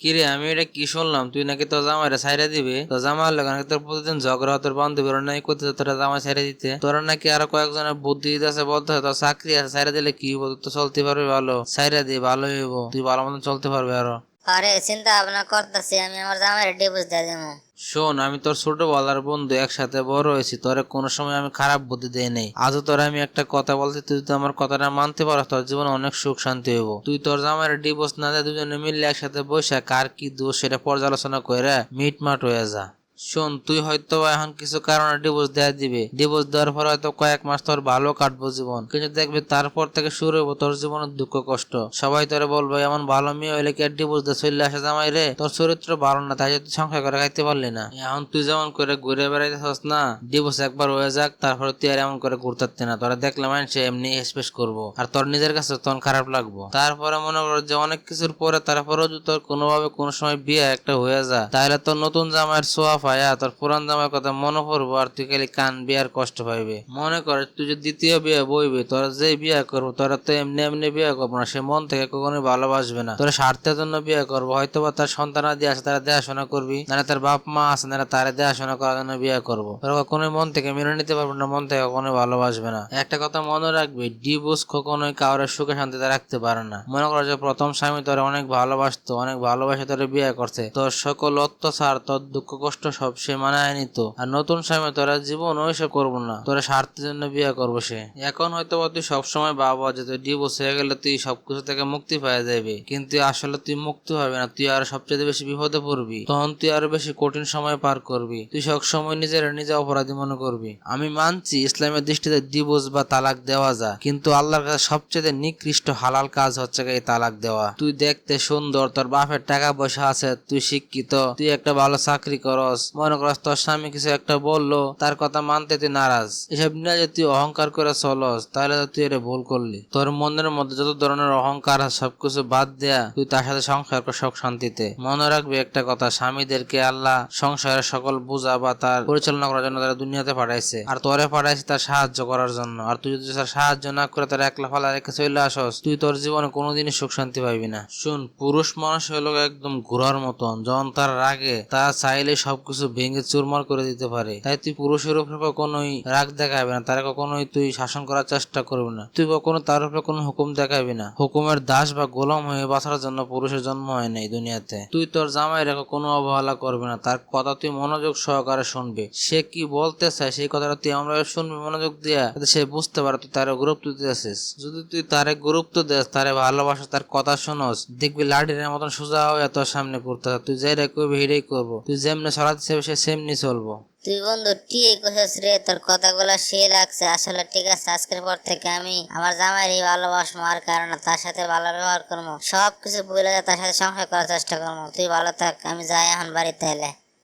কিরে, আমি এটা কি শুনলাম? তুই নাকি তোর জামাইরা সাইরা দিবে? তো জামা লোক নাকি তোর প্রতিদিন ঝগড়া তোর বান্ধবীর নাই করতে তোরা জামাই সাইরা দিতে। তোরা নাকি আরও কয়েকজনের বুদ্ধি আছে বলতে হয় তোর চাকরি আছে সাইরা দিলে কি হব তো চলতে পারবি ভালো। সাইরা দিয়ে ভালো হইব। তুই ভালো মতন চলতে পারবি আরও। আরে চিন্তা ভাবনা করতেছি, আমি আমার জামাই ডিভোর্স দিয়ে দেবো শোন, আমি তোর ছোট বলার বন্ধু, একসাথে বড় হয়েছি, তোরে কোনো সময় আমি খারাপ বুদ্ধি দেই নাই। আজও তোর আমি একটা কথা বলতে তুই তো আমার কথাটা মানতে পারো তোর জীবনে অনেক সুখ শান্তি হইব। তুই তোর জামার ডিভোর্স না দেয় দুজনে মিললে একসাথে বসে, কার কি দোষ, সেটা পর্যালোচনা করে মিটমাট হয়ে যা। শোন, তুই হয়তো এখন কিছু কারণে ডিভোর্স দেওয়া দিবে। ডিভোর্স দেওয়ার পর হয়তো কয়েক মাস তোর ভালো কাটবো জীবন। কিন্তু দেখবি তারপর থেকে শুরু হব তোর জীবনের দুঃখ কষ্ট। সবাই তোরে বলব, এমন ভালো মেয়ে হইলে কি আর ডিভোর্স দিয়ে চলে আসে জামাই রে? তোর চরিত্র ভালো না, তাই তুই সংসার করে খাইতে পারলি না। এখন তুই যেমন করে ঘুরে বেড়াইতেছস না ডিভোর্স একবার হয়ে যাক, তারপরে তুই আর এমন করে ঘুরতে না। তোরা দেখলে মানুষ এমনি স্পেস করব। আর তোর নিজের কাছে তখন খারাপ লাগবো। তারপরে মনে করো যে অনেক কিছুর পরে, তারপরেও যদি তোর কোনোভাবে কোনো সময় বিয়ে একটা হয়ে যায়, তাহলে তোর নতুন জামাইয়ের সোয়া পায়া, তোর পুরান জামাইয়ের কথা মনে পড়ব আর তুই খালি কান বিয়ার কষ্ট পাইবে। মনে কর, তুই যদি দ্বিতীয় বিয়ে বইবে, তোরা যে বিয়ে করব, তোরা তো এমনি এমনি বিয়ে করব না, সে মন থেকে কখনোই ভালোবাসবে না। তোরা স্বার্থের জন্য বিয়ে করব হয়তো বা তার সন্তানাদি আছে, তারা দেখাশোনা করবি না তার বাপ মা আছে না তারা দেখাশোনা করার জন্য বিয়ে করব। তোরা কখনোই মন থেকে মেনে নিতে পারবে না, মন থেকে কখনোই ভালোবাসবে না। একটা কথা মনে রাখবি, ডিভোর্স কখনোই কাউরের সুখে শান্তিতে রাখতে পারে না। মনে করো যে প্রথম স্বামী তোর অনেক ভালোবাসতো, অনেক ভালোবাসে তোর বিয়ে করছে। তোর সকল অত্যাচার, তোর দুঃখ, কষ্ট সব সে মানায় নিত আর নতুন স্বামী, তোরা জীবন ওইসব করব না। তোরা স্বার্থের জন্য বিয়ে করব সে। এখন হয়তো তুই সবসময় বাবা, যে তুই ডিভোর্স হয়ে গেলে তুই সবকিছু থেকে মুক্তি পাওয়া যাবে। কিন্তু আসলে তুই মুক্তি হবে না, তুই আরও সবচেয়ে বেশি বিপদে পড়বি। তখন তুই আরও বেশি কঠিন সময় পার করবি। তুই সব সময় নিজের নিজে অপরাধী মনে করবি। আমি মানছি ইসলামের দৃষ্টিতে ডিভোর্স বা তালাক দেওয়া যায় কিন্তু আল্লাহর কাছে সবচেয়ে নিকৃষ্ট হালাল কাজ হচ্ছে এই তালাক দেওয়া। তুই দেখতে সুন্দর, তোর বাপের টাকা পয়সা আছে, তুই শিক্ষিত, তুই একটা ভালো চাকরি করস মনে তোর স্বামী কিছু একটা বলল, তার কথা মানতে তুই নারাজ। এসব নিয়ে তুই অহংকার করে চলস, তাহলে তুই এটা ভুল করলি। তোর মনের মধ্যে যত ধরনের অহংকার সবকিছু বাদ দেয়া, তুই তার সাথে সংসার কর সুখ শান্তিতে। মনে রাখবি একটা কথা, স্বামীদেরকে আল্লাহ সংসারের সকল বোঝা বা তার পরিচালনা করার জন্য তারা দুনিয়াতে পাঠাইছে। আর তোরে পাঠাইছে তার সাহায্য করার জন্য। আর তুই যদি তার সাহায্য না করে তার একলা ফালা রেখে চলে আসস, তুই তোর জীবনে কোনোদিনই সুখ শান্তি পাবি না। শুন, পুরুষ মানুষ হলো একদম ঘোরার মতন। যখন তার রাগে তা চাইলে সবকিছু ভেঙে চুরমার করে দিতে পারে। তাই তুই পুরুষের উপরে কখনোই রাগ দেখাবি না। তার কখনোই তুই শাসন করার চেষ্টা করবি না। তুই কখনো তার উপরে কোনো হুকুম দেখাবি না। হুকুমের দাস বা গোলাম হয়ে বাঁচার জন্য পুরুষের জন্ম হয় নাই দুনিয়াতে। তুই তোর জামাই রেখে কোনো অবহেলা করবি না। তার কথা তুই মনোযোগ সহকারে শুনবি। সে কি বলতে চায়, সেই কথাটা তুই আমরা শুনবি। মনোযোগ দিয়া সে বুঝতে পারে তুই তার গুরুত্ব দিতেছিস। যদি তুই তারে গুরুত্ব দেস, তারে ভালোবাসা, তার কথা শোনস, দেখবি লাঠির মতন সোজা হয়ে তোর সামনে করতে তুই যেটাই করবি সেটাই করব। তুই যেমনি চলাতে সে সেমনি চলবো। তুই বন্ধু ঠিক কইছিস রে, তোর কথাগুলো সে লাগছে আসলে ঠিক আছে, আজকের পর থেকে আমি আমার জামাইরই ভালোবাসবো, আর কারণে তার সাথে ভালো ব্যবহার করব। সব কিছু বলে তার সাথে সংসার করার চেষ্টা করব। তুই ভালো থাক, আমি যাই এখন বাড়িতে এলে